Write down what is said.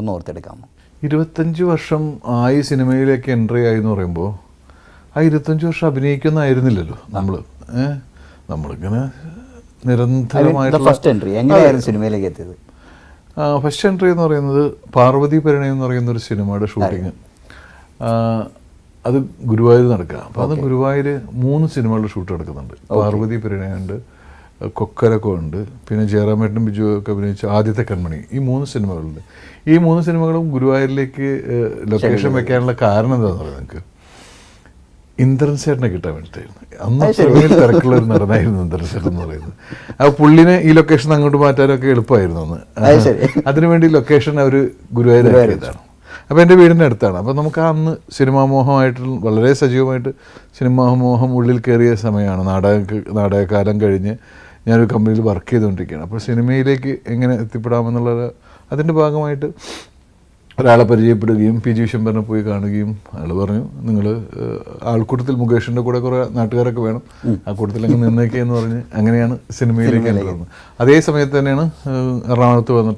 ഒന്ന് ഓർത്തെടുക്കാമോ? ഇരുപത്തഞ്ച് വർഷം ആയി സിനിമയിലേക്ക് എൻട്രി ആയി എന്ന് പറയുമ്പോൾ ആ ഇരുപത്തഞ്ച് വർഷം അഭിനയിക്കുന്നതായിരുന്നില്ലല്ലോ നമ്മൾ നമ്മളിങ്ങനെ നിരന്തരമായിട്ട് ഫസ്റ്റ് എൻട്രി എങ്ങനെയായിരുന്നു സിനിമയിലേക്ക് എത്തിയത്? ഫസ്റ്റ് എൻട്രി എന്ന് പറയുന്നത് പാർവതി പരിണയം എന്ന് പറയുന്ന ഒരു സിനിമയുടെ ഷൂട്ടിങ്. അത് ഗുരുവായൂർ നടക്കുക. അപ്പോൾ അത് ഗുരുവായൂർ മൂന്ന് സിനിമകളുടെ ഷൂട്ട് നടക്കുന്നുണ്ട്. പാർവതി പരിണയമുണ്ട് കൊക്കരക്കോ ഉണ്ട്. പിന്നെ ജയറാമേട്ടനും ബിജു ഒക്കെ അഭിനയിച്ച ആദ്യത്തെ കൺമണി. ഈ മൂന്ന് സിനിമകളുണ്ട്. ഈ മൂന്ന് സിനിമകളും ഗുരുവായൂരിലേക്ക് ലൊക്കേഷൻ വെക്കാനുള്ള കാരണം എന്താണെന്ന് പറയുന്നത് നിങ്ങൾക്ക് ഇന്ദ്രൻ ചേട്ടനെ കിട്ടാൻ വേണ്ടിയിട്ടായിരുന്നു. അന്ന് അത്രമേൽ തിരക്കുള്ള ഒരു നടനായിരുന്നു ഇന്ദ്രൻ ചേട്ടൻ എന്ന് പറയുന്നത്. ആ പുള്ളിനെ ഈ ലൊക്കേഷൻ അങ്ങോട്ട് മാറ്റാനൊക്കെ എളുപ്പമായിരുന്നു അന്ന്. അതിനുവേണ്ടി ലൊക്കേഷൻ അവർ ഗുരുവായൂരാക്കിയതാണ് അപ്പോൾ എന്റെ വീടിന്റെ അടുത്താണ്. അപ്പോൾ നമുക്ക് അന്ന് സിനിമാ മോഹമായിട്ട് വളരെ സജീവമായിട്ട് സിനിമാ മോഹം ഉള്ളിൽ കയറിയ സമയമാണ്. നാടക നാടകകാലം കഴിഞ്ഞ് ഞാനൊരു കമ്പനിയിൽ വർക്ക് ചെയ്തുകൊണ്ടിരിക്കുകയാണ്. അപ്പോൾ സിനിമയിലേക്ക് എങ്ങനെ എത്തിപ്പെടാമെന്നുള്ള അതിന്റെ ഭാഗമായിട്ട് ഒരാളെ പരിചയപ്പെടുകയും പി ജി വിശ്വംബരനെ പോയി കാണുകയും അയാൾ പറഞ്ഞു നിങ്ങൾ ആൾക്കൂട്ടത്തിൽ മുകേഷിന്റെ കൂടെ കുറേ നാട്ടുകാരൊക്കെ വേണം. ആ കൂട്ടത്തിൽ അങ്ങ് നിന്നേക്കേ എന്ന് പറഞ്ഞ് അങ്ങനെയാണ് സിനിമയിലേക്ക് എന്റെ വന്നത് അതേ സമയത്ത് തന്നെയാണ് എറണാകുളത്ത് വന്നിട്ട്